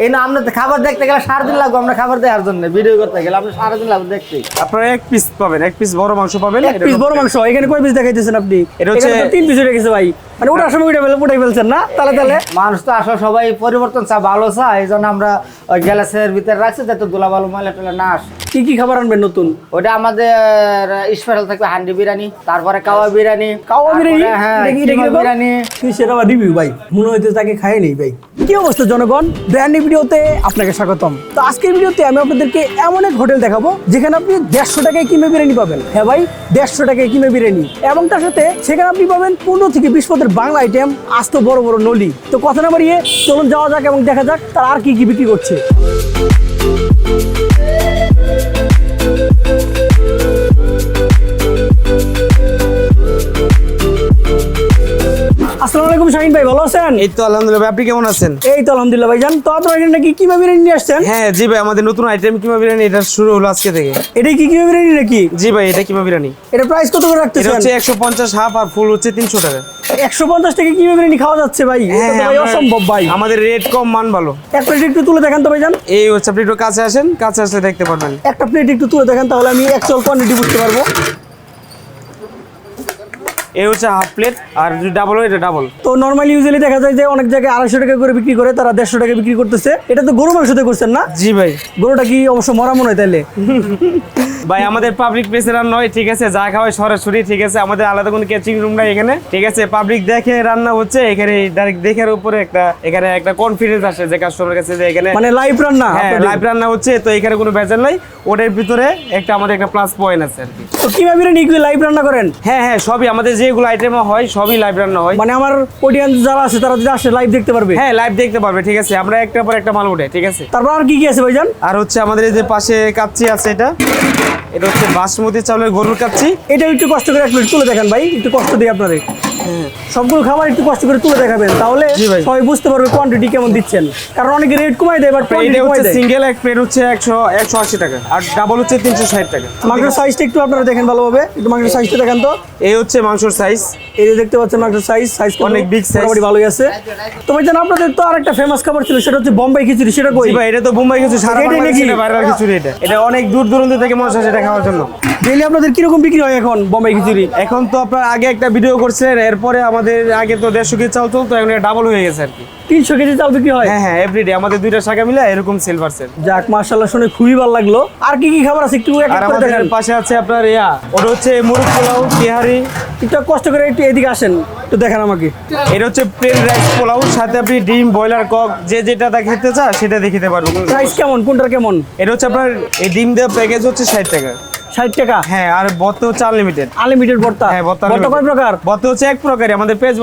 এই না আমরা খাবার দেখতে গেলে সারাদিন লাগবে আমরা খাবার দেওয়ার জন্য ভিডিও করতে গেলে আমরা সারাদিন লাগবে দেখতে। আপনারা এক পিস পাবেন এক পিস বড় মাংস পাবেন এক পিস বড় মাংস এখানে কয় পিস দেখাইতেছেন আপনি? এটা হচ্ছে- তিন পিস রেখেছে ভাই। মানে ওটার সময় উঠে ফেলে উঠে ফেলছেন না? তাহলে তাহলে মানুষ তো আসলে সবাই পরিবর্তন চা ভালো চা এই জন্য আমরা ওই গ্যালাসের ভিতরে রাখছি যাতে দুলা ভালো ময়লা টলা না আসে। কি কি খাবার আনবেন নতুন? ওটা আমাদের স্পেশাল থাকবে হান্ডি বিরিয়ানি তারপরে কাওয়া বিরিয়ানি কাওয়া বিরিয়ানি? হ্যাঁ? বিরিয়ানি কি সেটা আবার রিভিউ ভাই? মনে হইতে তাকে খাই নেই ভাই। কি অবস্থা জনগণ? ব্র্যান্ড নিউ ভিডিওতে আপনাকে স্বাগতম। তো আজকের ভিডিওতে আমি আপনাদেরকে এমন এক হোটেল দেখাবো যেখানে আপনি দেড়শো টাকায় কিমে বিরিয়ানি পাবেন। হ্যাঁ ভাই দেড়শো টাকায় কিমে বিরিয়ানি। এবং তার সাথে সেখানে আপনি পাবেন পনেরো থেকে বিশ পদের বাংলা আইটেম আস্ত বড় বড় নলি। তো কথা না বাড়িয়ে চলুন যাওয়া যাক এবং দেখা যাক তারা আর কি কি বিক্রি করছে। আসসালামু আলাইকুম শাহিন ভাই ভালো আছেন? এই তো আলহামদুলিল্লাহ আপনি কেমন আছেন? এই তো আলহামদুলিল্লাহ ভাইজান তো আপনারা এখানে নাকি কিমা বিরিয়ানি নিয়ে আসছেন? হ্যাঁ জি ভাই আমাদের নতুন আইটেম কিমা বিরিয়ানি এটা শুরু হলো আজকে থেকে। এটাই কি কিমা বিরিয়ানি নাকি? জি ভাই এটা কিমা বিরিয়ানি? এটা প্রাইস কত করে এটা হচ্ছে একশো পঞ্চাশ হাফ আর ফুল হচ্ছে তিনশো টাকা। একশো পঞ্চাশ টাকা কিমা বিরিয়ানি খাওয়া যাচ্ছে ভাই? এটা তো ভাই অসম্ভব ভাই। আমাদের রেট কম মান ভালো। এক প্লেট একটু তুলে দেখেন তো ভাইজান এই হচ্ছে আপনি একটু কাছে আসেন কাছে আসলে দেখতে পারবেন। একটা প্লেট একটু তুলে দেখেন তাহলে আমি অ্যাকচুয়াল কোয়ান্টিটি বুঝতে পারব। এই হচ্ছে হাফ প্লেট আর যদি ডাবল হয় এটা ডাবল তো নর্মালি ইউজুয়ালি দেখা যায় যে অনেক জায়গায় আড়াইশো টাকা করে বিক্রি করে তারা দেড়শো টাকা বিক্রি করতেছে। এটা তো গরু মাংসতে করছেন না? জি ভাই। গরুটা কি অবশ্য মরা মনে হয় তাইলে? ভাই আমাদের পাবলিক প্লেসে রান্না হয় ঠিক আছে? যা খাওয়াই সরাসরি ঠিক আছে? আমাদের আলাদা কোনো ক্যাচিং রুম নাই এখানে ঠিক আছে? পাবলিক দেখে রান্না হচ্ছে এখানে ডাইরেক্ট দেখার উপরে একটা এখানে একটা কনফিডেন্স আসে যে কাস্টমার কাছে যে এখানে মানে লাইভ রান্না হ্যাঁ। লাইভ রান্না হচ্ছে তো এখানে কোনো ভেজাল নাই। ওটার ভিতরে একটা আমাদের একটা প্লাস পয়েন্ট আছে আর কি। তো কীভাবে বিরিয়ানি কি লাইভ রান্না করেন? হ্যাঁ হ্যাঁ সবই আমাদের যেগুলো আইটেম হয় সবই লাইভ রান্না হয়। মানে আমার অডিয়েন্স যারা আছে তারা যদি আসে লাইভ দেখতে পারবে? হ্যাঁ লাইভ দেখতে পারবে ঠিক আছে। আমরা একটার পর একটা মাল উঠে ঠিক আছে? তারপর আর কি কি আছে ভাইজান? আর হচ্ছে আমাদের এই যে পাশে কাচ্চি আছে এটা এটা হচ্ছে বাসমতি চাউলের গরুর কাচ্চি। এটা একটু কষ্ট করে এক মিনিট তুলে দেখেন ভাই একটু কষ্ট দিই আপনাদের। সবগুলো খাবার একটু কষ্ট করে তুলে দেখাবেন তাহলে সবাই বুঝতে পারবে কোয়ান্টিটি কেমন দিচ্ছেন। কারণ অনেকে রেট কমাই দেয় বাট কোয়ান্টিটি কমাই হচ্ছে দেয়। সিঙ্গেল এক প্লেট হচ্ছে একশো একশো আশি টাকা আর ডাবল হচ্ছে তিনশো ষাট টাকা। মাংসের সাইজটা একটু আপনারা দেখেন ভালোভাবে একটু মাংসের সাইজটা দেখেন তো। এই হচ্ছে মাংসর সাইজ এই যে দেখতে পাচ্ছেন মাংসের সাইজ সাইজ অনেক big size। মোটামুটি ভালোই আছে। তো ভাই জান আপনাদের তো আরেকটা ফেমাস খাবার ছিল সেটা হচ্ছে বোম্বাই খিচুড়ি সেটা কই? ভাই এটা তো বোম্বাই কিছু সারা বাংলাদেশে ভাইরাল খিচুড়ি এটা। এটা অনেক দূর দূরান্ত থেকে মানুষ আসে এটা খাওয়ার জন্য। ডেইলি আপনাদের কীরকম বিক্রি হয় এখন বোম্বাই খিচুড়ি? এখন তো আপনার আগে একটা ভিডিও করছেন এরপরে আমাদের আগে তো দেড়শো কেজি চাল চলতো এখন ডাবল হয়ে গেছে আর কি। তিনশো কেজি চাল কি হয়? হ্যাঁ হ্যাঁ এভরিডে আমাদের দুইটা শাখা মিলে এরকম সেল পার্সেন্ট যাক মার্শাল্লাহ শুনে খুবই ভালো লাগল। আর কি কি খাবার আছে? একটু এক এক আর আমাদের পাশে আছে আপনার ইয়া ওটা হচ্ছে মুরগ পোলাও তিহারি একটু কষ্ট করে একটু এদিকে আসেন একটু দেখেন আমাকে। এটা হচ্ছে প্লেন রাইস পোলাও সাথে আপনি ডিম ব্রয়লার কক যে যেটা তা খেতে চা সেটা দেখিতে পারব প্রাইস কেমন? কোনটার কেমন? এটা হচ্ছে আপনার এই ডিম দেওয়া প্যাকেজ হচ্ছে ষাট টাকা। ষাট টাকা? হ্যাঁ আর বত্ত হচ্ছে আনলিমিটেড হ্যাঁ কয় প্রকার? হচ্ছে এক প্রকারই আমাদের পেজ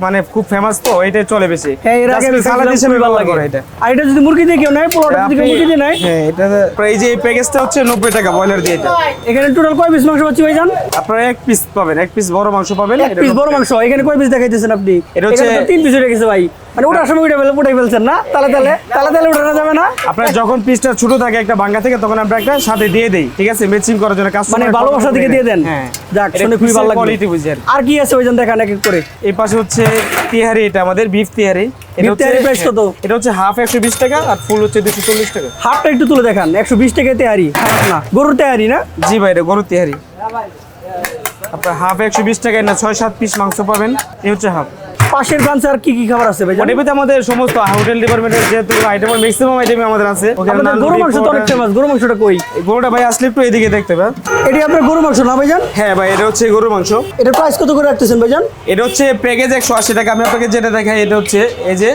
মানে খুব ফেমাস তো এটাই চলে বেশি। হ্যাঁ এর আগে সালাদ হিসেবে ব্যবহার করে এটা। আর এটা যদি মুরগি দিয়ে কেউ নেয় পোলাওটা যদি মুরগি দিয়ে নেয়? হ্যাঁ এটা আপনার এই প্যাকেজটা হচ্ছে নব্বই টাকা ব্রয়লার দিয়ে এটা। এখানে টোটাল কয় পিস মাংস পাচ্ছি ভাই জান আপনারা এক পিস পাবেন এক পিস বড় মাংস পাবেন এক পিস বড় মাংস এখানে কয় পিস দেখাইতেছেন আপনি? এটা হচ্ছে- তিন পিস গেছে ভাই। মানে ওটার সময় উঠে উঠাই ফেলছেন না? তাহলে তাহলে তাহলে তাহলে উঠানো যাবে না? আপনার যখন পিসটা ছোট থাকে একটা বাঙ্গা থেকে তখন আমরা একটা সাথে দিয়ে দেই ঠিক আছে? ম্যাচিং করার জন্য কাজ মানে ভালোবাসা থেকে দিয়ে দেন? হ্যাঁ। যাক শুনে খুবই ভালো লাগল। কোয়ালিটি বুঝি আর কি। আছে ভাই জান দেখান এক এক করে। এই পাশে হচ্ছে তিহারি এটা আমাদের বিফ তিহারি। এটা হচ্ছে price হ্যাঁ, এটা হচ্ছে হাফ একশো বিশ টাকা আর ফুল হচ্ছে দুশো চল্লিশ টাকা। হাফটা একটু তুলে দেখান একশো বিশ টাকা তেহারি। না গরুর তেহারি না? জি ভাই এটা গরুর তিহারি। আপনার হাফ একশো বিশ টাকায় না ছয় সাত পিস মাংস পাবেন এই হচ্ছে হাফ পাশের ব্রাঞ্চে আর কি কি খাবার আছে ভাই জান? ওটিভিতে আমাদের সমস্ত হোটেল ডিপার্টমেন্টের যেহেতু আইটেম ম্যাক্সিমাম আইটেম আমাদের আছে। গরু মাংস তো অনেক। ফেমাস গরু মাংসটা কই? এই গরুটা ভাই আসলে একটু এদিকে দেখতে পাবেন এটি আপনার গরু মাংস না ভাইজান? হ্যাঁ ভাই এটা হচ্ছে গরু মাংস। এটা প্রাইস কত করে রাখতেছেন ভাইজান? এটা হচ্ছে প্যাকেজ একশো আশি টাকা। আমি আপনাকে যেটা দেখাই এটা হচ্ছে এই যে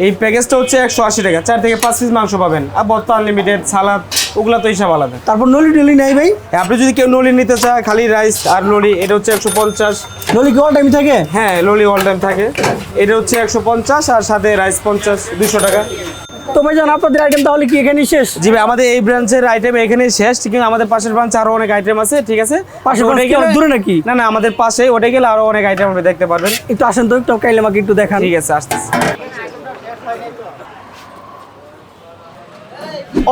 এই প্যাকেজটা হচ্ছে একশো আশি টাকা। চার থেকে পাঁচ পিস মাংস পাবেন। আর বর্তা আনলিমিটেড সালাদ ওগুলা তো হিসাব আলাদা। তারপর নলি টলি নাই ভাই? আপনি যদি কেউ নলি নিতে চায় খালি রাইস আর নলি এটা হচ্ছে একশো পঞ্চাশ। নলি কি অল টাইম থাকে? হ্যাঁ ললি অল টাইম থাকে। এটা হচ্ছে একশো পঞ্চাশ আর সাথে রাইস পঞ্চাশ দুশো টাকা। তো ভাইজান আপনাদের আইটেম তাহলে কি এখানেই শেষ? জি ভাই আমাদের এই ব্রাঞ্চের আইটেম এখানেই শেষ। আমাদের পাশের ব্রাঞ্চে আরও অনেক আইটেম আছে ঠিক আছে? পাশের ওটাই গেলে- দূরে নাকি? না না আমাদের পাশে ওটা গেলে আরও অনেক আইটেম আপনি দেখতে পারবেন। একটু আসেন তো একটু কাইলে আমাকে একটু দেখান। ঠিক আছে আসতেছি।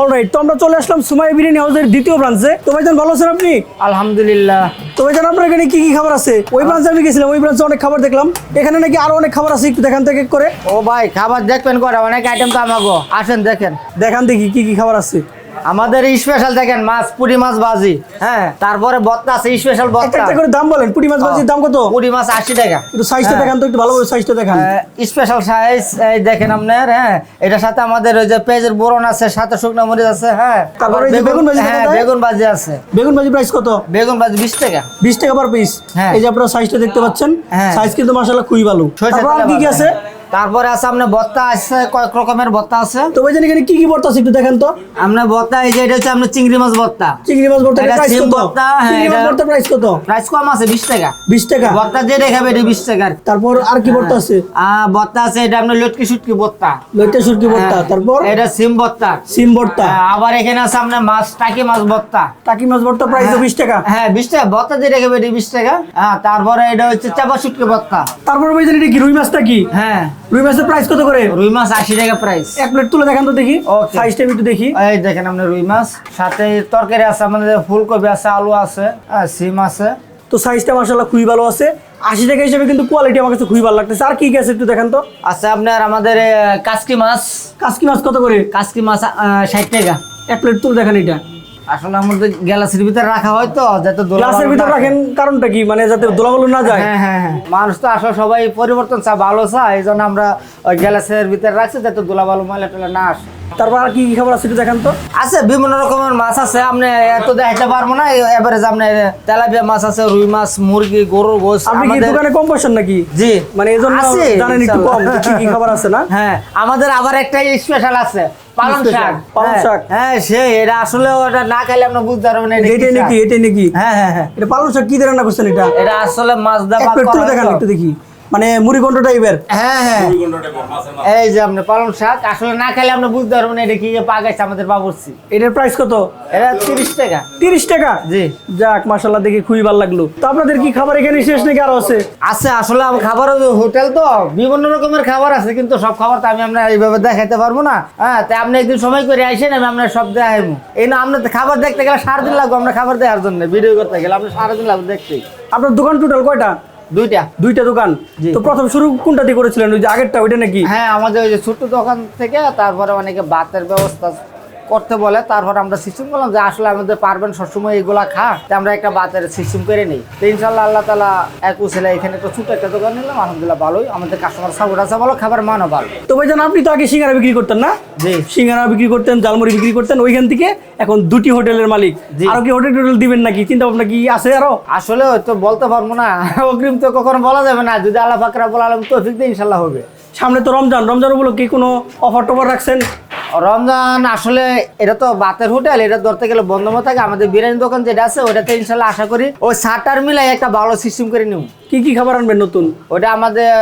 অলরাইট তো আমরা চলে আসলাম সুমাই বিরিয়ানি হাউসের দ্বিতীয় ব্রাঞ্চে। তো ভাইজান ভালো আছেন আপনি? আলহামদুলিল্লাহ। তো ভাইজান আপনার এখানে কি কি খাবার আছে? ওই ব্রাঞ্চে আমি গেছিলাম ওই ব্রাঞ্চে অনেক খাবার দেখলাম। এখানে নাকি আরও অনেক খাবার আছে একটু দেখান থেকে করে। ও ভাই খাবার দেখবেন করে অনেক আইটেম তো আমাগো। আসেন দেখেন। দেখান দেখি কি কি খাবার আছে। আমাদের স্পেশাল দেখেন মাছ পুরি মাছ বাজি হ্যাঁ? তারপরে বত্তা আছে স্পেশাল বত্তা। একটা করে দাম বলেন পুঁটি মাছ ভাজির দাম কত? পুরি মাছ আশি টাকা। একটু সাইজটা হ্যাঁ। দেখান তো একটু ভালোভাবে সাইজটা দেখান। স্পেশাল সাইজ এই দেখেন আপনার হ্যাঁ? এটার সাথে আমাদের ওই যে পেঁয়াজের বোরন আছে সাথে শুকনো মরিচ আছে হ্যাঁ? তারপরে এই যে বেগুন ভাজি হ্যাঁ বেগুন ভাজি আছে। বেগুন ভাজি প্রাইস কত? বেগুন ভাজি বিশ টাকা। বিশ টাকা পার পিস হ্যাঁ। এই যে আপনারা সাইজটা দেখতে পাচ্ছেন হ্যাঁ। সাইজ কিন্তু মাসাল্লাহ খুবই ভালো। তারপর কি কি আছে? তারপরে আছে আপনার বত্তা আছে কয়েক রকমের বত্তা আছে। তো ভাইজান এখানে কি কি ভর্তা আছে একটু দেখেন তো। আপনার বত্তা এই যে এটা হচ্ছে আপনার চিংড়ি মাছ বত্তা। চিংড়ি মাছ এটা প্রাইস সিম কত? ভর্তা, হ্যাঁ, এটা- ভর্তা প্রাইস কত? প্রাইস কম আছে বিশ টাকা। বিশ টাকা? বত্তা যে দেখাবে এটা বিশ টাকার তারপর আর কি ভর্তা আছে? আহ, বত্তা আছে এটা আপনার লটকি সুটকি বত্তা। সুরকি ভর্তা হ্যাঁ, তারপর? এটা সিম বত্তা। সিম ভর্তা আহ, আবার এখানে আছে আপনার মাছ টাকি মাছ বত্তা। টাকি মাছ ভর্তা প্রাইস বিশ টাকা। হ্যাঁ বিশ টাকা। বত্তা যে রেখে বেটি বিশ টাকা। হ্যাঁ তারপরে এটা হচ্ছে চাপা শুটকি বত্তা। তারপর ভাইজান এটা কি রুই মাছটা কি? হ্যাঁ। রুই মাছের প্রাইস কত করে? রুই মাছ আশি টাকা প্রাইস এক প্লেট তুলে দেখান তো দেখি। সাইজটা একটু দেখি। এই দেখেন আপনার রুই মাছ সাথে তরকারি আছে আমাদের ফুলকপি আছে আলু আছে সিম আছে। তো সাইজটা মাসাল্লাহ খুবই ভালো আছে। আশি টাকা হিসেবে কিন্তু কোয়ালিটি আমার কাছে খুবই ভালো লাগতেছে। আর কি কি আছে একটু দেখান তো। আছে আপনার আমাদের কাসকি মাছ। কাসকি মাছ কত করে? কাসকি মাছ ষাট টাকা। এক প্লেট তুলে দেখেন এটা। আসলে আমাদের গ্যালাসির ভিতরে রাখা হয় তো যাতে গ্লাসের ভিতর রাখেন কারণটা কি? মানে যাতে দোলাগুলো না যায়? হ্যাঁ হ্যাঁ হ্যাঁ। মানুষ তো আসলে সবাই পরিবর্তন চা ভালো চা এই জন্য আমরা গ্যালাসের ভিতরে রাখছি যাতে দোলাবালু ময়লা টলা না আসে। তারপর আর কি খাবার আছে একটু দেখান তো। আছে বিভিন্ন রকমের মাছ আছে আপনি এত দেখাতে পারব না এবারে আপনার তেলাপিয়া মাছ আছে রুই মাছ মুরগি গরুর গোস আপনি কি দোকানে কম নাকি? জি। মানে জানেন একটু কম কি কি খাবার আছে না? হ্যাঁ আমাদের আবার একটা স্পেশাল আছে পালং শাক। পালং হ্যাঁ, শাক? হ্যাঁ সে এটা আসলে ওটা না খাইলে আপনি বুঝতে পারবেন এটা নাকি শাক। নাকি? হ্যাঁ হ্যাঁ হ্যাঁ। এটা পালং শাক কি দিয়ে রান্না করছেন এটা? এটা আসলে মাছ দা পাক দেখান একটু দেখি। মানে মুড়ি ঘন্ট টাইপের? হ্যাঁ হ্যাঁ। এই যে আপনি পালং শাক আসলে না খাইলে আপনি বুঝতে পারবেন না এটা কি পাকাইছে আমাদের বাবুর্চি। এটার প্রাইস কত? এটা তিরিশ টাকা। তিরিশ টাকা? জি। যাক মাসাল্লাহ দেখে খুবই ভালো লাগল। তো আপনাদের কি খাবার এখানে শেষ নাকি আরও আছে? আছে আসলে আমার খাবার হোটেল তো বিভিন্ন রকমের খাবার আছে কিন্তু সব খাবার তো আমি আপনার এইভাবে দেখাইতে পারব না। হ্যাঁ তাই আপনি একদিন সময় করে আসেন আমি আপনার সব দেখাইবো। এই না আপনার খাবার দেখতে গেলে সারাদিন লাগবে আমরা খাবার দেওয়ার জন্য ভিডিও করতে গেলে আপনার সারাদিন লাগবে দেখতেই আপনার দোকান টোটাল কয়টা? দুইটা। দুইটা দোকান? তো প্রথম শুরু কোনটা দিয়ে করেছিলেন? ওই যে আগেরটা ওইটা নাকি? হ্যাঁ আমাদের ওই যে ছোট দোকান থেকে তারপরে অনেকে বাতের ব্যবস্থা করতে বলে তারপর আমরা সিস্টেম করলাম যে আসলে আমাদের পারবেন সবসময় এগুলা খা আমরা একটা বাতের সিস্টেম করে নিই। তো ইনশাল্লাহ আল্লাহ তালা এক উসেলা এখানে একটা ছোট একটা দোকান নিলাম আলহামদুলিল্লাহ ভালোই। আমাদের কাস্টমার সাপোর্ট আছে ভালো খাবার মানও ভালো। তো ভাইজান আপনি তো আগে সিঙ্গারা বিক্রি করতেন না? জি। সিঙ্গারা বিক্রি করতেন জালমুড়ি বিক্রি করতেন ওইখান থেকে এখন দুটি হোটেলের মালিক। আরও কি হোটেল টোটেল দিবেন নাকি? চিন্তা ভাবনা কি আছে আরও? আসলে তো বলতে পারব না। অগ্রিম তো কখনো বলা যাবে না। যদি আল্লাহ ফাকরা বলালাম তো ঠিক ইনশাল্লাহ হবে। সামনে তো রমজান। রমজান উপলক্ষে কি কোনো অফার টফার রাখছেন? রমজান আসলে এটা তো বাতের হোটেল এটা ধরতে গেলে বন্ধ মতো থাকে। আমাদের বিরিয়ানি দোকান যেটা আছে ওটাতে ইনশাল্লাহ আশা করি ওই সাটার মিলাই একটা ভালো সিস্টেম করে নিব। কি কি খাবার আনবেন নতুন? ওটা আমাদের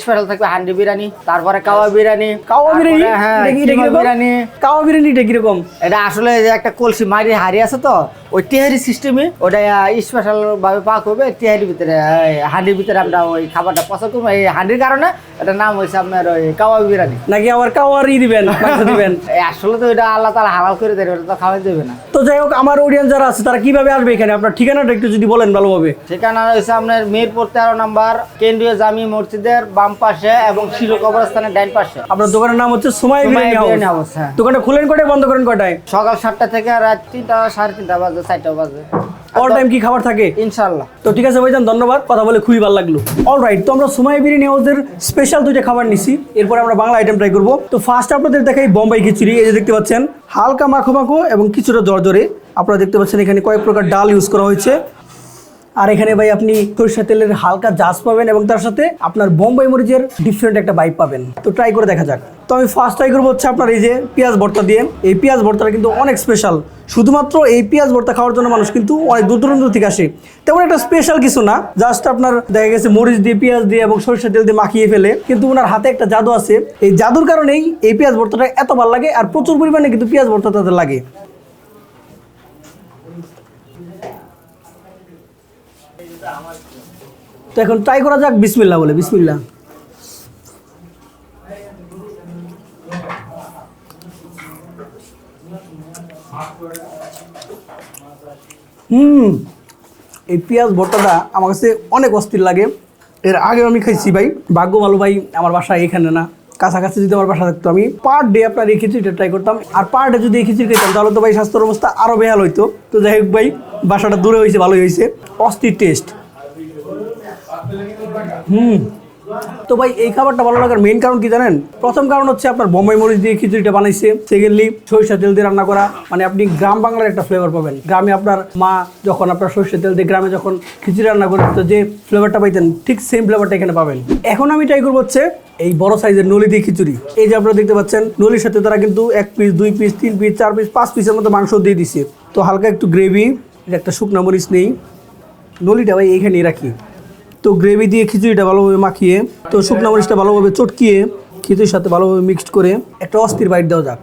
স্পেশাল থাকবে হান্ডি বিরিয়ানি তারপরে কাওয়া বিরিয়ানি কাওয়া বিরিয়ানি? হ্যাঁ? বিরিয়ানি। কাওয়া বিরিয়ানিটা কীরকম? এটা আসলে একটা কলসি মারি হাড়ি আছে তো ওই টিহারি সিস্টেমে ওটা স্পেশাল ভাবে পাক হবে টিহারির ভিতরে হান্ডির ভিতরে আমরা ওই খাবারটা পছন্দ করব। এই হান্ডির কারণে এটা নাম হয়েছে আপনার ওই কাওয়া বিরিয়ানি। নাকি আবার কাওয়ারই দিবেন? মাংস দিবেন। আসলে তো এটা আল্লাহ তালা হালাল করে দেবে ওটা তো খাওয়াই দেবে না। তো যাই হোক আমার অডিয়েন্স যারা আছে তারা কীভাবে আসবে এখানে? আপনার ঠিকানাটা একটু যদি বলেন ভালোভাবে। ঠিকানা রয়েছে আপনার মিরপুর তেরো নাম্বার কেন্দ্রীয় জামি মসজিদের বাম পাশে এবং কবরস্থানের ডাইন পাশে। আপনার দোকানের নাম হচ্ছে বিরিয়ানি হাউস হ্যাঁ। দোকানটা খুলেন কটায় বন্ধ করেন কটায়? সকাল সাতটা থেকে রাত তিনটা সাড়ে তিনটা বাজে চারটা বাজে। অল টাইম কি খাবার থাকে? ইনশাল্লাহ তো ঠিক আছে ভাইজান ধন্যবাদ। কথা বলে খুবই ভালো লাগল। অল রাইট তো আমরা সময় বিরিয়ানি হাউসের স্পেশাল দুইটা খাবার নিছি। এরপর আমরা বাংলা আইটেম ট্রাই করব। তো ফার্স্ট আপনাদের দেখাই বোম্বাই খিচুড়ি। এই যে দেখতে পাচ্ছেন হালকা মাখো মাখো এবং কিছুটা জর্জরে। আপনারা দেখতে পাচ্ছেন এখানে কয়েক প্রকার ডাল ইউজ করা হয়েছে। আর এখানে ভাই আপনি সরিষা তেলের হালকা জাজ পাবেন এবং তার সাথে আপনার বোম্বাই মরিচের ডিফারেন্ট একটা বাইক পাবেন। তো ট্রাই করে দেখা যাক। তো আমি ফার্স্ট ট্রাই করব হচ্ছে আপনার এই যে পেঁয়াজ ভর্তা দিয়ে। এই পেঁয়াজ ভর্তাটা কিন্তু অনেক স্পেশাল শুধুমাত্র এই পেঁয়াজ ভর্তা খাওয়ার জন্য মানুষ কিন্তু অনেক দূর দূরান্ত থেকে আসে। তেমন একটা স্পেশাল কিছু না। জাস্ট আপনার দেখা গেছে মরিচ দিয়ে, পেঁয়াজ দিয়ে এবং সরিষা তেল দিয়ে মাখিয়ে ফেলে। কিন্তু ওনার হাতে একটা জাদু আছে। এই জাদুর কারণেই এই পেঁয়াজ ভর্তাটা এত ভালো লাগে আর প্রচুর পরিমাণে কিন্তু পেঁয়াজ ভর্তা তাদের লাগে। তো এখন ট্রাই করা যাক বিসমিল্লা বলে বিসমিল্লা হুম, এই পেঁয়াজ ভর্তাটা আমার কাছে অনেক অস্থির লাগে। এর আগে আমি খাইছি ভাই, ভাগ্য ভালো ভাই, আমার বাসা এখানে না। কাছাকাছি যদি আমার বাসা থাকতো, আমি পার ডে আপনার এই খিচুড়িটা ট্রাই করতাম। আর পার ডে যদি এই খিচুড়ি খেতাম তাহলে তো ভাই স্বাস্থ্যের অবস্থা আরও বেহাল হইতো। তো যাই হোক ভাই বাসাটা দূরে হয়েছে ভালোই হয়েছে অস্থির টেস্ট হুম। তো ভাই, এই খাবারটা ভালো লাগার মেইন কারণ কি জানেন? প্রথম কারণ হচ্ছে আপনার বোম্বাই মরিচ দিয়ে খিচুড়িটা বানাইছে। সেকেন্ডলি সরিষা তেল দিয়ে রান্না করা। মানে আপনি গ্রাম বাংলার একটা ফ্লেভার পাবেন। গ্রামে আপনার মা যখন আপনার সরিষা তেল দিয়ে গ্রামে যখন খিচুড়ি রান্না করে, তো যে ফ্লেভারটা পাইতেন, ঠিক সেম ফ্লেভারটা এখানে পাবেন। এখন আমি ট্রাই করব হচ্ছে এই বড় সাইজের নলি দিয়ে খিচুড়ি। এই যে আপনারা দেখতে পাচ্ছেন, নলির সাথে তারা কিন্তু এক পিস দুই পিস তিন পিস চার পিস পাঁচ পিসের মতো মাংস দিয়ে দিছে। তো হালকা একটু গ্রেভি একটা শুকনা মরিচ নেই। নলিটা ভাই এইখানেই রাখি। তো গ্রেভি দিয়ে খিচুড়িটা ভালোভাবে মাখিয়ে, তো শুকনো মরিচটা ভালোভাবে চটকিয়ে খিচুড়ির সাথে ভালোভাবে মিক্সড করে একটা অস্থির বাইট দেওয়া যাক।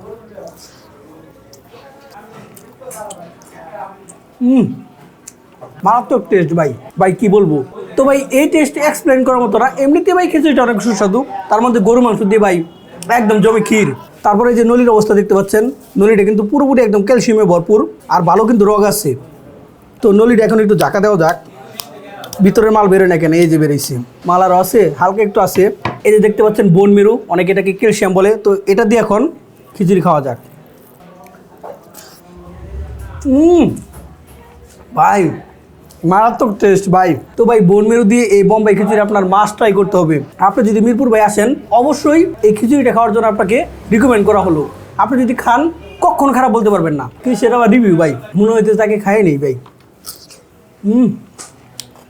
হুম মারাত্মক টেস্ট ভাই। ভাই, কি বলব? তো ভাই, এই টেস্ট এক্সপ্লেন করার মতো না। এমনিতে ভাই খিচুড়িটা অনেক সুস্বাদু। তার মধ্যে গরু মাংস দিয়ে ভাই একদম জমে ক্ষীর। তারপরে যে নলির অবস্থা দেখতে পাচ্ছেন, নলিটা কিন্তু পুরোপুরি একদম ক্যালসিয়ামে ভরপুর, আর ভালো কিন্তু রোগ আছে। তো নলিটা এখন একটু জাকা দেওয়া যাক। ভিতরের মাল বেরোয় না কেন? এই যে বেরোইছে। মাল আরও আছে, হালকা একটু আছে। এই যে দেখতে পাচ্ছেন বোন মেরু, অনেকে এটাকে ক্যালসিয়াম বলে। তো এটা দিয়ে এখন খিচুড়ি খাওয়া যাক। ভাই, মারাত্মক টেস্ট ভাই। তো ভাই, বোন মেরু দিয়ে এই বোম্বাই খিচুড়ি আপনার মাস্ট ট্রাই করতে হবে। আপনি যদি মিরপুর ভাই আসেন, অবশ্যই এই খিচুড়িটা খাওয়ার জন্য আপনাকে রিকমেন্ড করা হলো। আপনি যদি খান, কখন খারাপ বলতে পারবেন না। কিন্তু সেটা আবার রিভিউ ভাই। মনে হইতে তাকে খায় নেই, ভাই। হুম,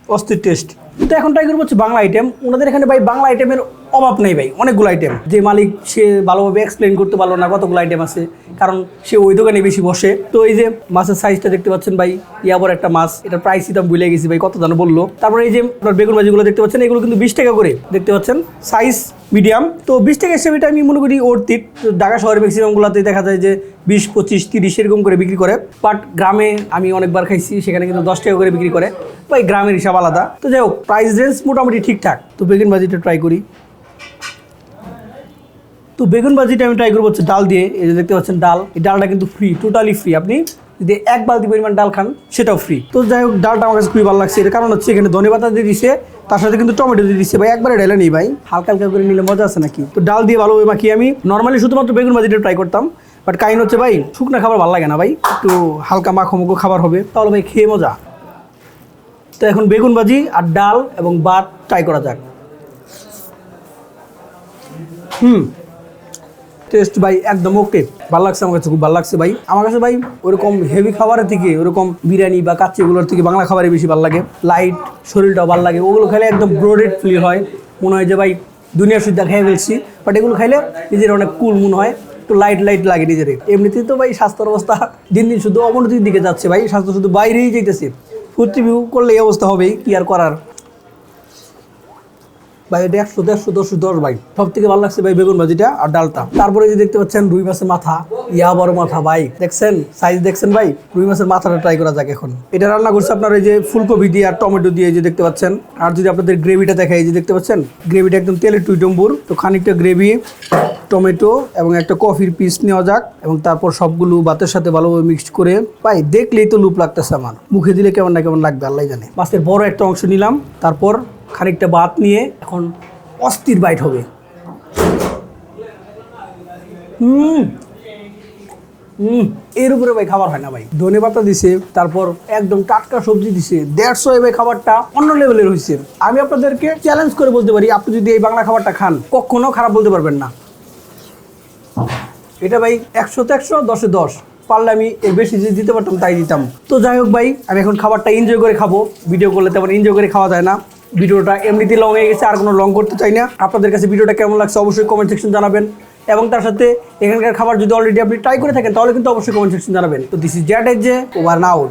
অস্থির টেস্ট তো এখন ট্রাই করব হচ্ছে বাংলা আইটেম ওনাদের এখানে ভাই বাংলা আইটেমের অভাব নেই ভাই, অনেকগুলো আইটেম যে মালিক, সে ভালোভাবে এক্সপ্লেন করতে পারল না কতগুলো আইটেম আছে, কারণ সে ওই দোকানে বেশি বসে। তো এই যে মাছের সাইজটা দেখতে পাচ্ছেন ভাই, ইয়াবর একটা মাছ এটা প্রাইসই তো ভুলে গেছি ভাই, কত দাম বলল। তারপরে এই যে আপনার বেগুন ভাজিগুলো দেখতে পাচ্ছেন, এগুলো কিন্তু বিশ টাকা করে দেখতে পাচ্ছেন সাইজ মিডিয়াম তো বিশ টাকা হিসেবে আমি মনে করি ওর্তিট ঢাকা শহরের ম্যাক্সিমামগুলোতে দেখা যায় যে বিশ, পঁচিশ, তিরিশ এরকম করে বিক্রি করে। বাট গ্রামে আমি অনেকবার খাইছি, সেখানে কিন্তু দশ টাকা করে বিক্রি করে। ভাই, গ্রামের হিসাব আলাদা। তো যাই হোক প্রাইস রেঞ্জ মোটামুটি ঠিকঠাক। তো বেগুন ভাজিটা ট্রাই করি। তো বেগুন ভাজিটা আমি ট্রাই করব হচ্ছে ডাল দিয়ে, এই যে দেখতে পাচ্ছেন ডাল। এই ডালটা কিন্তু ফ্রি টোটালি ফ্রি আপনি যদি এক বালতি পরিমাণ ডাল খান, সেটাও ফ্রি তো যাই হোক, ডালটা আমার কাছে খুবই ভালো লাগছে। এর কারণ হচ্ছে এখানে ধনে পাতা দিয়ে দিছে, তার সাথে কিন্তু টমেটো দিয়ে দিচ্ছে ভাই, একবারে ঢেলে নেই ভাই। হালকা হালকা করে নিলে মজা আছে নাকি? তো ডাল দিয়ে ভালোভাবে মাখিয়ে আমি নর্মালি শুধুমাত্র বেগুন ভাজিটা ট্রাই করতাম। বাট কাহিনী হচ্ছে ভাই, শুকনা খাবার ভালো লাগে না ভাই। একটু হালকা মাখো মুখো খাবার হবে, তাহলে ভাই খেয়ে মজা। তো এখন বেগুন ভাজি আর ডাল এবং ভাত ট্রাই করা যাক। হুম। টেস্ট ভাই একদম ওকে। ভালো লাগছে আমার কাছে, খুব ভালো লাগছে ভাই। আমার কাছে ভাই ওরকম হেভি খাবারের থেকে, ওরকম বিরিয়ানি বা কাচ্চি এগুলোর থেকে বাংলা খাবারই বেশি ভালো লাগে। লাইট শরীরটাও ভালো লাগে। ওগুলো খেলে একদম ব্রোডেড ফিল হয়। মনে হয় যে ভাই দুনিয়ার সুদ্ধা খেয়ে ফেলছি। বাট এগুলো খাইলে নিজের অনেক কুল মনে হয়, একটু লাইট লাইট লাগে নিজের। এমনিতেই তো ভাই স্বাস্থ্যের অবস্থা দিন দিন শুধু অবনতির দিকে যাচ্ছে ভাই। স্বাস্থ্য শুধু বাইরেই যেতেছে ফুড রিভিউ করলে এই অবস্থা হবেই, কি আর করার? ভাই, এটা একশো, দেড়শো, দশশো, দশ ভাই। সব থেকে ভালো লাগছে ভাই বেগুন ভাজিটা আর ডালটা। তারপরে যে দেখতে পাচ্ছেন রুই মাছের মাথা। ইয়া বড় মাথা ভাই। দেখছেন? সাইজ দেখছেন ভাই? রুই মাছের মাথাটা ট্রাই করা যাক এখন। এটা রান্না করছে আপনার এই যে ফুলকপি দিয়ে আর টমেটো দিয়ে যে দেখতে পাচ্ছেন। আর যদি আপনাদের গ্রেভিটা দেখায় এই যে দেখতে পাচ্ছেন? গ্রেভিটা একদম তেলের টুইটম্বুর তো খানিকটা গ্রেভি টমেটো এবং একটা কফির পিস নেওয়া যাক এবং তারপর সবগুলো ভাতের সাথে ভালোভাবে মিক্সড করে, ভাই, দেখলেই তো লুপ লাগতেছে আমার। মুখে দিলে কেমন না কেমন লাগবে আল্লাহ জানে। মাছের বড় একটা অংশ নিলাম, তারপর খানিকটা ভাত নিয়ে এখন অস্থির বাইট হবে। হুম। হুম। এর উপরে ভাই খাবার হয় না ভাই। ধনে পাতা দিছে, তারপর একদম টাটকা সবজি দিছে, দেড়শো ভাই খাবারটা অন্য লেভেলের হয়েছে আমি আপনাদেরকে চ্যালেঞ্জ করে বলতে পারি, আপনি যদি এই বাংলা খাবারটা খান, কখনো খারাপ বলতে পারবেন না। এটা ভাই একশোতে একশো, দশে দশ। পারলে আমি এর বেশি যদি দিতে পারতাম, তাই দিতাম। তো যাই হোক ভাই, আমি এখন খাবারটা এনজয় করে খাব। ভিডিও করলে তেমন এনজয় করে খাওয়া যায় না। ভিডিওটা এমনিতে লং হয়ে গেছে, আর কোনো লং করতে চাই না। আপনাদের কাছে ভিডিওটা কেমন লাগছে অবশ্যই কমেন্ট সেকশন জানাবেন। এবং তার সাথে এখানকার খাবার যদি অলরেডি আপনি ট্রাই করে থাকেন, তাহলে কিন্তু অবশ্যই কমেন্ট সেকশন জানাবেন। তো দিস ইজ জ্যাট এজ যে ওভার নাউট